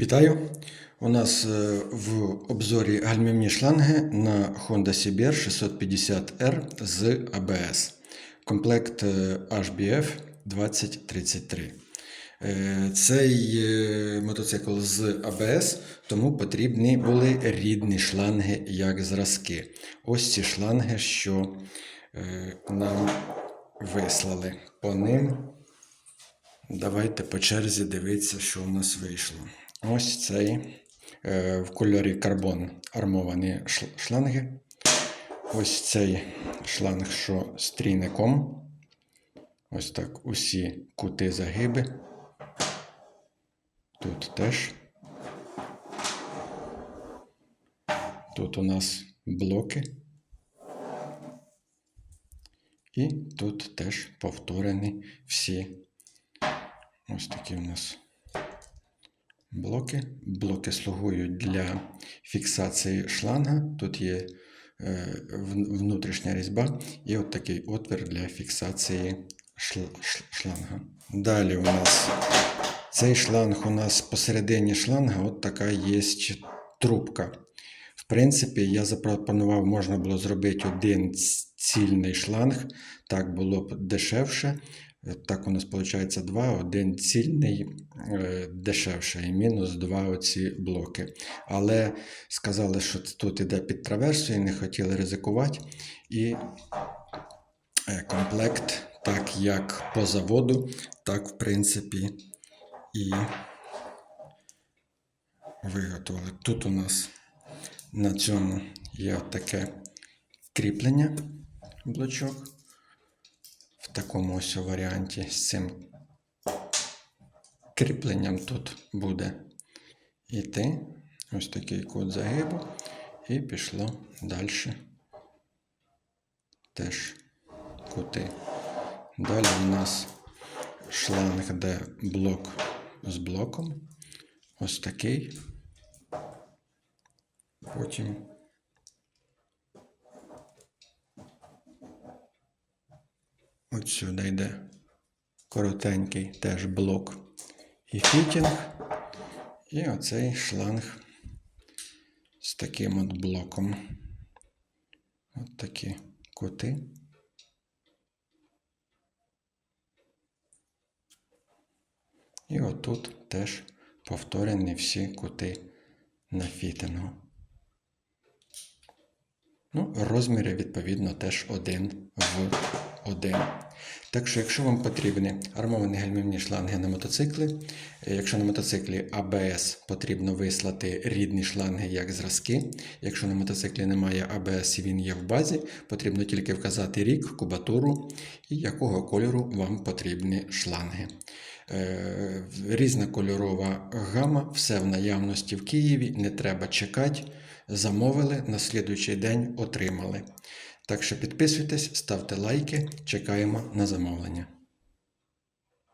Вітаю! У нас е, в обзорі гальмівні шланги на Honda CBR 650R з ABS. Комплект е, HBF 2033. Е, Цей мотоцикл з ABS, тому потрібні були рідні шланги як зразки. Ось ці шланги, що нам вислали. По ним Давайте по черзі дивитися, що у нас вийшло. Ось цей е, в кольорі карбон армовані шланги. Ось цей шланг, що з трійником. Ось так усі кути загиби. Тут теж. Тут у нас блоки. І тут теж повторені всі Ось такі у нас блоки. Блоки слугують для фіксації шланга. Тут є е, внутрішня різьба і от такий отвір для фіксації шл- шланга. Далі у нас цей шланг у нас посередині шланга от така є трубка. Принципі, я запропонував, можна було зробити один цільний шланг, так було б дешевше. Так у нас виходить два, один цільний е, дешевше і мінус два оці блоки. Але сказали, що тут іде під траверсу і не хотіли ризикувати. І е, комплект, так як по заводу, так в принципі і виготовили. Тут у нас на цьому є таке кріплення блочок в такому ось варіанті з цим кріпленням тут буде йти ось такий кут загибу, і пішло далі. Теж кути. Далі у нас шланг, де блок з блоком. Ось такий. Потім От сюди йде коротенький теж блок і фітінг. І оцей шланг з таким от блоком. От такі кути. І отут теж повторені всі кути на фітингу. Ну, розміри, відповідно, теж один в один. Так що, якщо вам потрібні армовані гальмівні шланги на мотоцикли, е, якщо на мотоциклі АБС потрібно вислати рідні шланги як зразки. Якщо на мотоциклі немає АБС і він є в базі, потрібно тільки вказати рік, кубатуру і якого кольору вам потрібні шланги. Е, Різна кольорова гама, все в наявності в Києві, не треба чекати. Замовили, на слідуючий день отримали. Так що підписуйтесь, ставте лайки, чекаємо на замовлення.